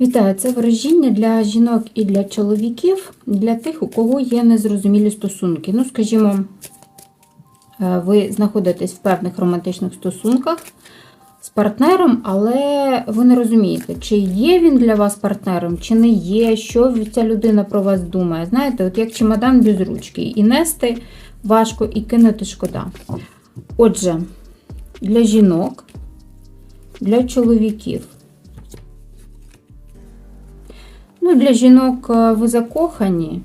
Вітаю, це ворожіння для жінок і для чоловіків, для тих, у кого є незрозумілі стосунки. Ну, скажімо, е, ви знаходитесь в певних романтичних стосунках з партнером, але ви не розумієте, чи є він для вас партнером, чи не є, що ця людина про вас думає. Знаєте, от як чемодан без ручки. І нести важко, і кинути шкода. Отже, для жінок, для чоловіків. Ну, для жінок е, ви закохані.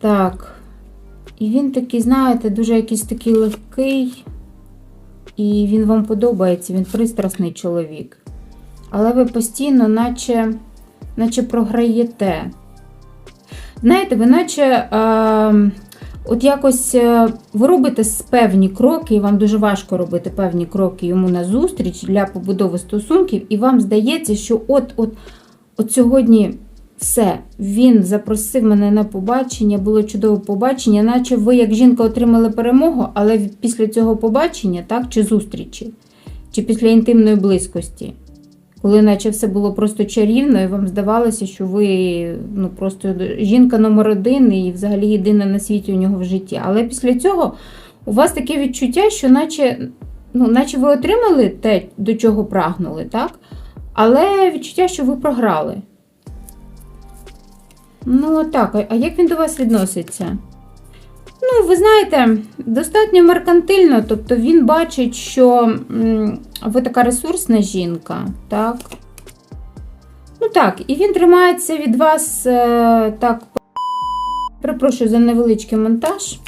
Так. І він такий, знаєте, дуже якийсь такий легкий. І він вам подобається, він пристрасний чоловік. Але ви постійно, наче, наче програєте. Знаєте, ви наче. Е, От якось е, ви робите певні кроки, і вам дуже важко робити певні кроки йому назустріч для побудови стосунків, і вам здається, що от-от от сьогодні все, він запросив мене на побачення, було чудове побачення, наче ви, як жінка, отримали перемогу, але після цього побачення, так, чи зустрічі, чи після інтимної близькості. Коли наче все було просто чарівно, і вам здавалося, що ви ну, просто жінка номер один і взагалі єдина на світі у нього в житті. Але після цього у вас таке відчуття, що наче, ну, наче ви отримали те, до чого прагнули, так? Але відчуття, що ви програли. Ну, так, а як він до вас відноситься? Ну, ви знаєте, достатньо меркантильно, тобто він бачить, що ви така ресурсна жінка, так? Ну так, і він тримається від вас е, так. Перепрошую за невеличкий монтаж.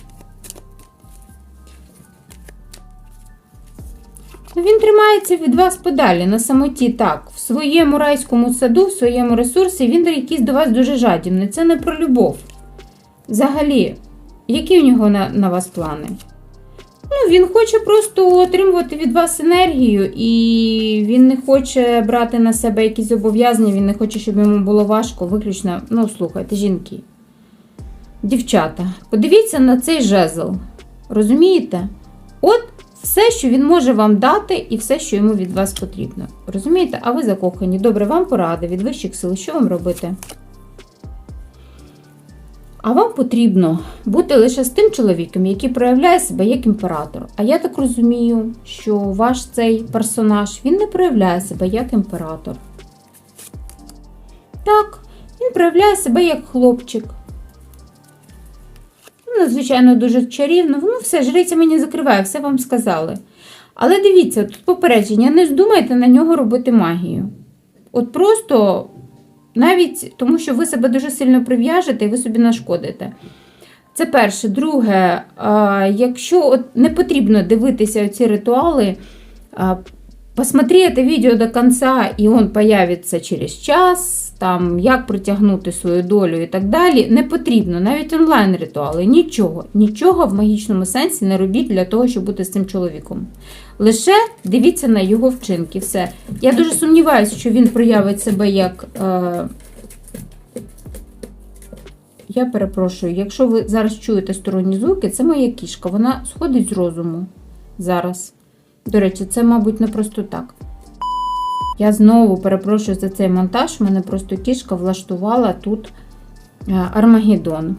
Ну, Він тримається від вас подалі на самоті, так, в своєму райському саду, в своєму ресурсі, він якийсь до вас дуже жадібний. Це не про любов. Взагалі, які у нього на, на вас плани? Ну, він хоче просто отримувати від вас енергію, і він не хоче брати на себе якісь зобов'язання, він не хоче, щоб йому було важко, виключно. Ну, слухайте, жінки. Дівчата, подивіться на цей жезл. Розумієте? От все, що він може вам дати, і все, що йому від вас потрібно. Розумієте? А ви закохані. Добре, вам порада від вищих сил. Що вам робити? А вам потрібно бути лише з тим чоловіком, який проявляє себе як імператор. А я так розумію, що ваш цей персонаж він не проявляє себе як імператор. Так, він проявляє себе як хлопчик. Ну, звичайно, дуже чарівно. Ну, все, жриця мені закриває, все вам сказали. Але дивіться, тут попередження, не здумайте на нього робити магію. От просто навіть тому, що ви себе дуже сильно прив'яжете і ви собі нашкодите. Це перше. Друге, якщо от не потрібно дивитися ці ритуали, посмотри відео до кінця, і він появиться через час, там, як притягнути свою долю і так далі. Не потрібно, навіть онлайн-ритуали, нічого, нічого в магічному сенсі не робіть для того, щоб бути з цим чоловіком. Лише дивіться на його вчинки. Все. Я дуже сумніваюся, що він проявить себе як. Е... Я перепрошую, якщо ви зараз чуєте сторонні звуки, це моя кішка. Вона сходить з розуму зараз. До речі, це, мабуть, не просто так. Я знову перепрошую за цей монтаж. У мене просто кішка влаштувала тут е, Армагеддон.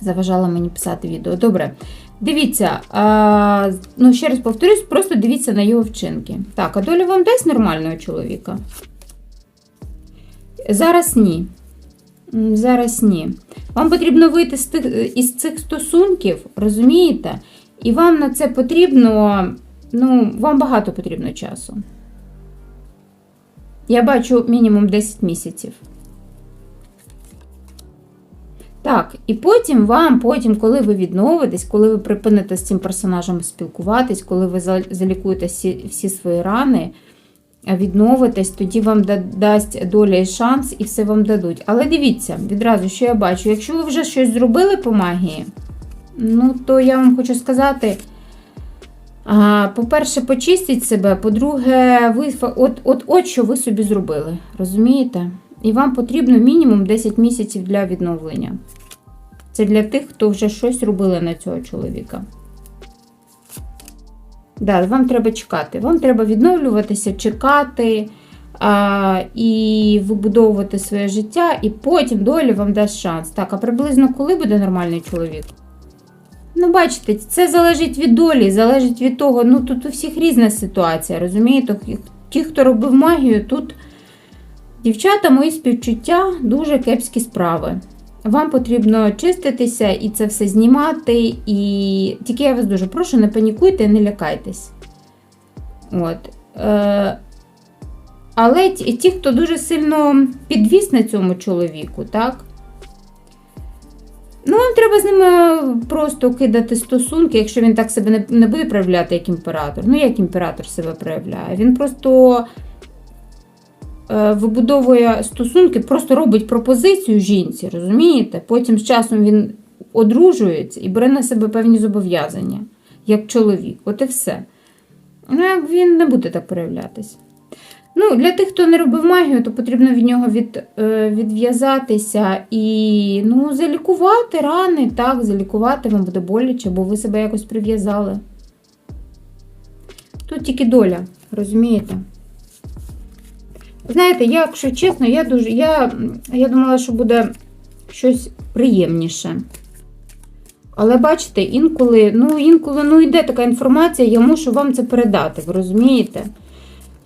Заважала мені писати відео. Добре. Дивіться, а, ну ще раз повторюсь, просто дивіться на його вчинки. Так, а доля вам дасть нормального чоловіка? Зараз ні. Зараз ні. Вам потрібно вийти з тих, із цих стосунків, розумієте? І вам на це потрібно, ну, вам багато потрібно часу. Я бачу мінімум 10 місяців. Так, і потім вам, потім, коли ви відновитесь, коли ви припините з цим персонажем спілкуватись, коли ви залікуєте всі, всі свої рани, відновитесь, тоді вам дасть доля і шанс, і все вам дадуть. Але дивіться, відразу, що я бачу, якщо ви вже щось зробили по магії, ну, то я вам хочу сказати. По-перше, почистіть себе, по-друге, ви от, от, от що ви собі зробили, розумієте? І вам потрібно мінімум 10 місяців для відновлення. Це для тих, хто вже щось робили на цього чоловіка. Да, вам треба чекати. Вам треба відновлюватися, чекати а, і вибудовувати своє життя, і потім доля вам дасть шанс. Так, а приблизно коли буде нормальний чоловік? Ну, бачите, це залежить від долі, залежить від того. Ну, тут у всіх різна ситуація, розумієте? Ті, хто робив магію, тут дівчата, мої співчуття, дуже кепські справи. Вам потрібно чиститися і це все знімати. І тільки я вас дуже прошу, не панікуйте, не лякайтесь. От. Е, Але ті, хто дуже сильно підвіз на цьому чоловіку, так? Ну, вам треба з ними просто кидати стосунки, якщо він так себе не, буде проявляти, як імператор. Ну, як імператор себе проявляє. Він просто е, вибудовує стосунки, просто робить пропозицію жінці, розумієте? Потім з часом він одружується і бере на себе певні зобов'язання, як чоловік. От і все. Ну, він не буде так проявлятися. Ну, Для тих, хто не робив магію, то потрібно від нього від, е, відв'язатися і ну, залікувати рани, так, залікувати вам буде боляче, бо ви себе якось прив'язали. Тут тільки доля, розумієте? Знаєте, я, якщо чесно, я дуже. Я, я думала, що буде щось приємніше. Але бачите, інколи, ну, інколи ну, йде така інформація, я мушу вам це передати, ви розумієте?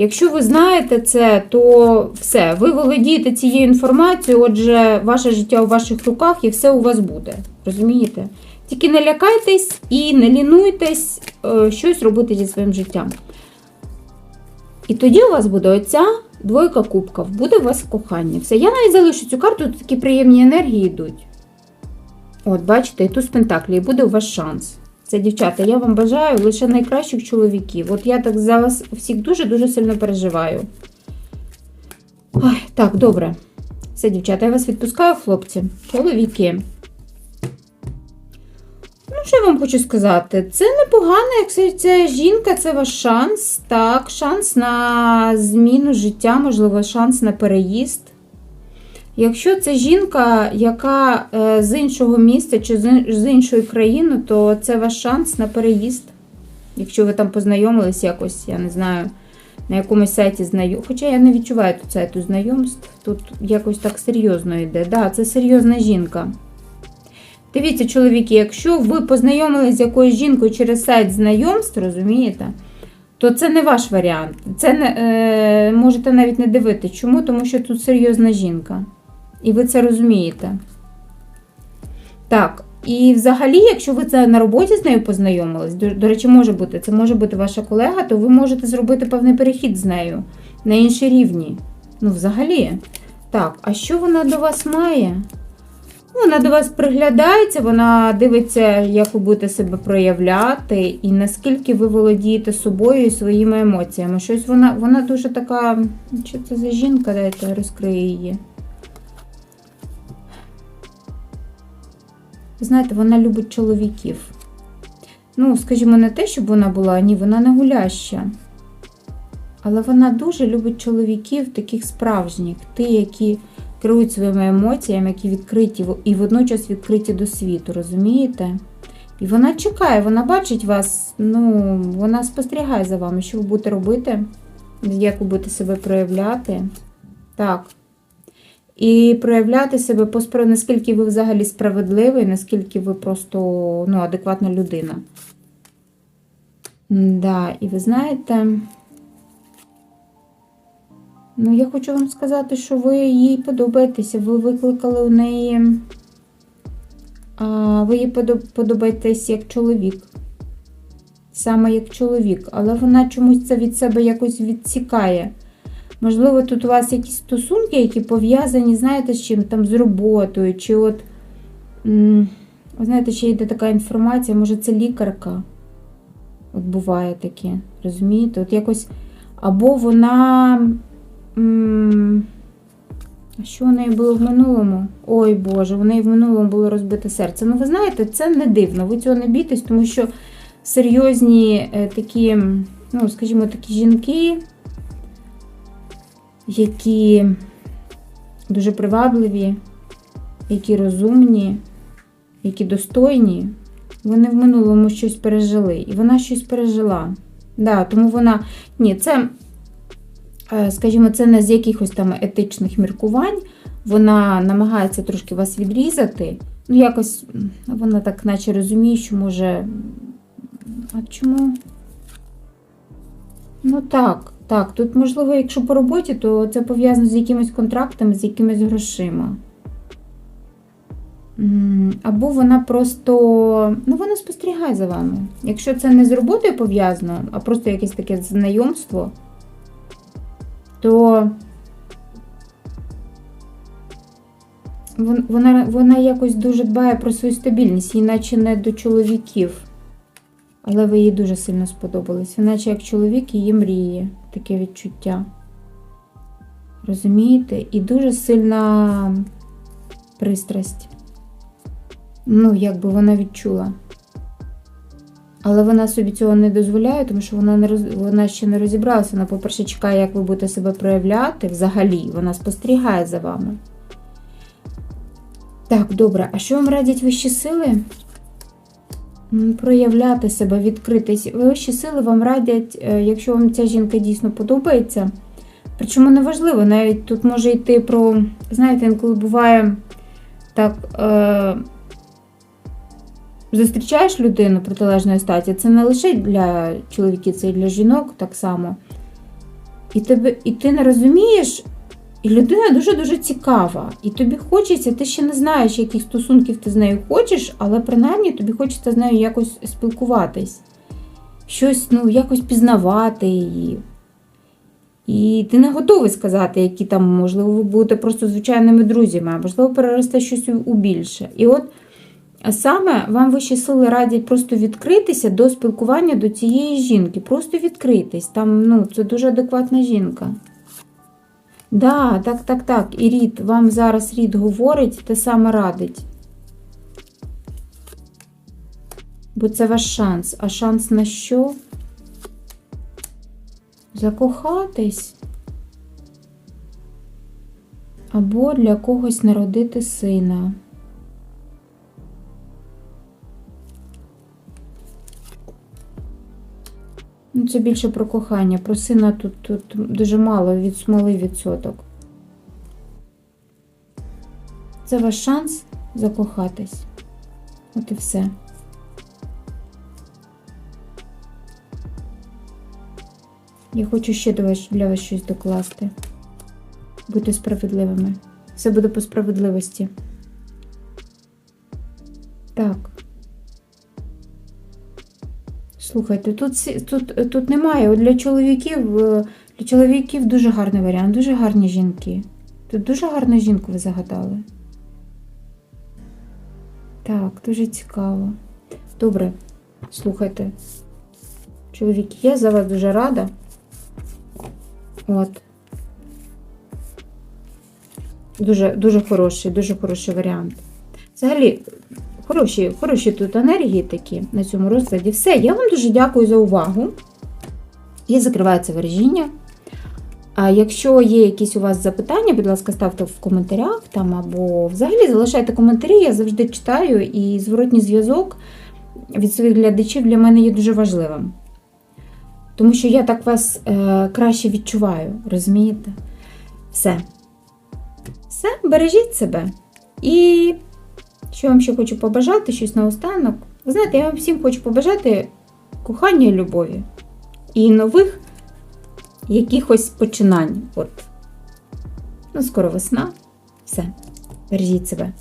Якщо ви знаєте це, то все, ви володієте цією інформацією, отже, ваше життя у ваших руках і все у вас буде. Розумієте? Тільки не лякайтесь і не лінуйтесь е, щось робити зі своїм життям. І тоді у вас буде оця двойка кубків, буде у вас кохання. Все, я навіть залишу цю карту, тут такі приємні енергії йдуть. От, бачите, і тут з Пентаклі, і буде у вас шанс. Це, дівчата, я вам бажаю лише найкращих чоловіків. От я так за вас всіх дуже-дуже сильно переживаю. Ой, Так, добре. Все, дівчата, я вас відпускаю, хлопці. Чоловіки. Ну, що я вам хочу сказати? Це непогано, якщо ця жінка, це ваш шанс. Так, шанс на зміну життя, можливо, шанс на переїзд. Якщо це жінка, яка е, з іншого міста чи з іншої країни, то це ваш шанс на переїзд. Якщо ви там познайомились якось, я не знаю, на якомусь сайті знайомств. Хоча я не відчуваю тут сайту знайомств, тут якось так серйозно йде. Да, це серйозна жінка. Дивіться, чоловіки, якщо ви познайомились з якоюсь жінкою через сайт знайомств, розумієте, то це не ваш варіант. Це не, е, можете навіть не дивити. Чому? Тому що тут серйозна жінка. І ви це розумієте. Так, і взагалі, якщо ви це на роботі з нею познайомились, до, до речі, може бути, це може бути ваша колега, то ви можете зробити певний перехід з нею на інші рівні. Ну, взагалі. Так, а що вона до вас має? Вона до вас приглядається, вона дивиться, як ви будете себе проявляти, і наскільки ви володієте собою і своїми емоціями. Щось вона вона дуже така. Що це за жінка? Дайте розкрию її. Знаєте, вона любить чоловіків. Ну, скажімо, не те, щоб вона була, ні, вона не гуляща. Але вона дуже любить чоловіків, таких справжніх, ті, які керують своїми емоціями, які відкриті і водночас відкриті до світу, розумієте? І вона чекає, вона бачить вас, ну, вона спостерігає за вами, що ви будете робити, як ви будете себе проявляти. Так і проявляти себе по наскільки ви взагалі справедливий, наскільки ви просто ну, адекватна людина. Да, І ви знаєте, ну, я хочу вам сказати, що ви їй подобаєтеся, ви викликали у неї, а, ви їй подобаєтесь як чоловік. Саме як чоловік, але вона чомусь це від себе якось відсікає. Можливо, тут у вас якісь стосунки, які пов'язані, знаєте, з чим там з роботою, чи от, знаєте, ще йде така інформація, може це лікарка. От буває таке, розумієте? От якось, або вона. А що у неї було в минулому? Ой Боже, у неї в минулому було розбите серце. Ну, ви знаєте, це не дивно. Ви цього не бійтесь, тому що серйозні е, такі, ну, скажімо, такі жінки які дуже привабливі, які розумні, які достойні, вони в минулому щось пережили. І вона щось пережила. Да, тому вона. Ні, це, е, скажімо, це не з якихось там етичних міркувань. Вона намагається трошки вас відрізати. Ну, якось вона так наче розуміє, що може. А чому? Ну так, так. Тут, можливо, якщо по роботі, то це пов'язано з якимись контрактами, з якимись грошима. Або вона просто. Ну, вона спостерігає за вами. Якщо це не з роботою пов'язано, а просто якесь таке знайомство, то вона, вона якось дуже дбає про свою стабільність, їй наче не до чоловіків. Але ви їй дуже сильно сподобались. Іначе як чоловік її мріє, таке відчуття. Розумієте? І дуже сильна пристрасть. Ну, якби вона відчула. Але вона собі цього не дозволяє, тому що вона не роз... вона ще не розібралася. Вона, по-перше, чекає, як ви будете себе проявляти взагалі. Вона спостерігає за вами. Так, добре. А що вам радять вищі сили? Проявляти себе, відкритись. Вищі сили вам радять, е, якщо вам ця жінка дійсно подобається. Причому неважливо, навіть тут може йти про, знаєте, інколи буває так. Е- Зустрічаєш людину протилежної статі, це не лише для чоловіків, це і для жінок так само. І, тебе, і ти не розумієш, і людина дуже-дуже цікава. І тобі хочеться, ти ще не знаєш, яких стосунків ти з нею хочеш, але принаймні тобі хочеться з нею якось спілкуватись, щось, ну, якось пізнавати її. І ти не готовий сказати, які там, можливо, ви будете просто звичайними друзями, а можливо, переросте щось у- більше. І от саме вам вищі сили радять просто відкритися до спілкування до цієї жінки. Просто відкритись. Там, ну, це дуже адекватна жінка. Да, так, так, так. І рід, вам зараз рід говорить, те саме радить. Бо це ваш шанс. А шанс на що? Закохатись. Або для когось народити сина. Ну, це більше про кохання. Про сина тут, тут дуже мало від смоли відсоток. Це ваш шанс закохатись. От і все. Я хочу ще до вас, для вас щось докласти. Будьте справедливими. Все буде по справедливості. Так. Слухайте, тут, тут, тут немає. Для чоловіків, е, для чоловіків дуже гарний варіант, дуже гарні жінки. Тут дуже гарну жінку ви загадали. Так, дуже цікаво. Добре, слухайте. Чоловіки, я за вас дуже рада. От. Дуже, дуже хороший, дуже хороший варіант. Взагалі, хороші, хороші тут енергії такі на цьому розкладі. Все, я вам дуже дякую за увагу. Я закриваю це вержіння. А якщо є якісь у вас запитання, будь ласка, ставте в коментарях там або взагалі залишайте коментарі, я завжди читаю, і зворотній зв'язок від своїх глядачів для мене є дуже важливим. Тому що я так вас е, краще відчуваю, розумієте? Все. Все, бережіть себе. І що я вам ще хочу побажати, щось наостанок. Ви знаєте, я вам всім хочу побажати кохання і любові. І нових якихось починань. От. Ну, скоро весна. Все. Бережіть себе.